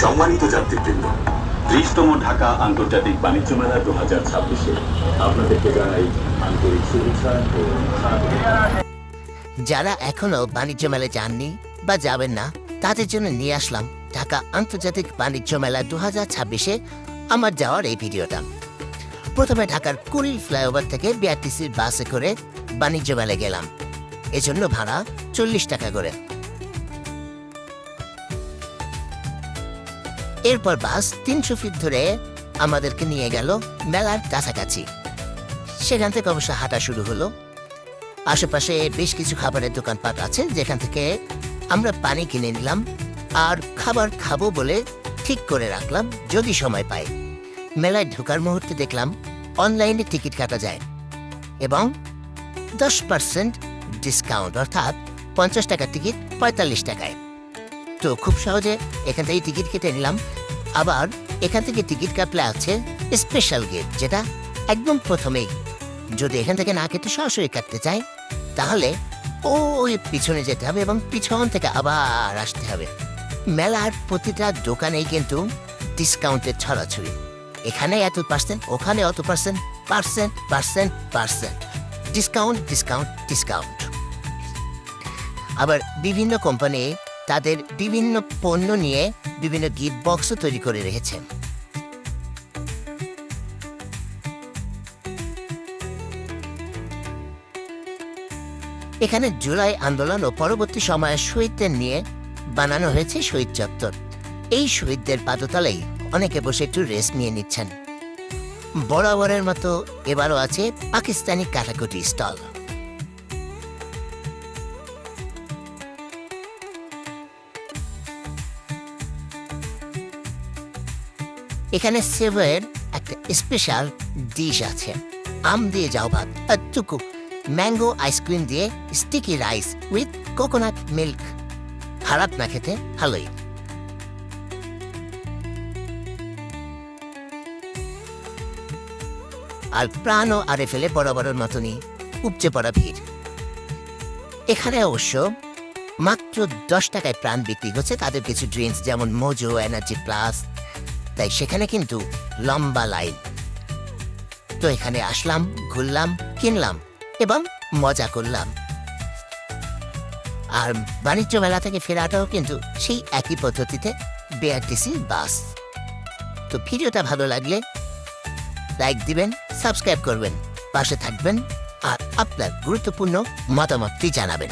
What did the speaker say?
সম্মানিত যাত্রীবৃন্দ, ত্রিশতম ঢাকা আন্তর্জাতিক বাণিজ্য মেলা দু হাজার ছাব্বিশে আপনাদেরকে জানাই আন্তরিক শুভেচ্ছা ও যারা এখনও বাণিজ্য মেলায় যাননি বা যাবেন না, তাদের জন্য নিয়ে আসলাম ঢাকা আন্তর্জাতিক বাণিজ্য মেলা দু হাজার ছাব্বিশে আমার যাওয়ার এই ভিডিওটা। প্রথমে ঢাকার কুড়ি ফ্লাইওভার থেকে বিআরটিসির বাসে করে বাণিজ্য মেলায় গেলাম। এজন্য ভাড়া চল্লিশ টাকা করে। এরপর বাস তিনশো ফিট ধরে আমাদেরকে নিয়ে গেল মেলার কাছাকাছি। সেখান থেকে অবশ্য হাঁটা শুরু হলো। আশেপাশে বেশ কিছু খাবারের দোকানপাট আছে, যেখান থেকে আমরা পানি কিনে নিলাম আর খাবার খাব বলে ঠিক করে রাখলাম যদি সময় পাই। মেলায় ঢোকার মুহূর্তে দেখলাম অনলাইনে টিকিট কাটা যায় এবং দশ পার্সেন্ট ডিসকাউন্ট, অর্থাৎ পঞ্চাশ টাকার টিকিট পঁয়তাল্লিশ টাকায়। তো খুব সহজে এখান থেকে টিকিট কেটে নিলাম। আবার এখান থেকে টিকিট কাটলে আছে স্পেশাল গেট যেটা একদম প্রথমেই। যদি এখান থেকে না কেটে সরাসরি কাটতে চাই, তাহলে ওই পিছনে যেতে হবে এবং পিছন থেকে আবার আসতে হবে। মেলার প্রতিটা দোকানেই কিন্তু ডিসকাউন্টের ছড়াছড়ি। এখানে এত পার্সেন্ট ওখানে অত percent percent percent percent discount discount discount আবার বিভিন্ন কোম্পানি তাদের বিভিন্ন পণ্য নিয়ে বিভিন্ন গিফট বক্সও তৈরি করে রেখেছে। এখানে জুলাই আন্দোলন ও পরবর্তী সময়ে শহীদদের নিয়ে বানানো হয়েছে শহীদ চত্বর। এই শহীদদের পাদতলেই অনেকে বসে একটু রেস্ট নিয়ে নিচ্ছেন। বরাবরের মতো এবারও আছে পাকিস্তানি কাটাকুটি স্টল। এখানে সেভের একটা স্পেশাল ডিশ আছে। আম দিয়ে যাও ভাত টুকু ম্যাঙ্গো আইসক্রিম দিয়ে sticky rice with coconut milk খারাপ না খেতে, ভালোই। আর প্রাণও আরে ফেলে বড় মতনই উপচে পড়া ভিড়। এখানে অবশ্য মাত্র দশ টাকায় প্রাণ বিক্রি হচ্ছে তাদের কিছু ড্রিঙ্কস যেমন মোজো এনার্জি প্লাস তাই সেখানে কিন্তু লম্বা লাইন। তো এখানে আসলাম, ঘুরলাম, কিনলাম এবং মজা করলাম। আর বাণিজ্য মেলা থেকে ফেরাটাও কিন্তু সেই একই পদ্ধতিতে বিআরটিসি বাস। তো ভিডিওটা ভালো লাগলে লাইক দিবেন, সাবস্ক্রাইব করবেন, পাশে থাকবেন আর আপনার গুরুত্বপূর্ণ মতামতটি জানাবেন।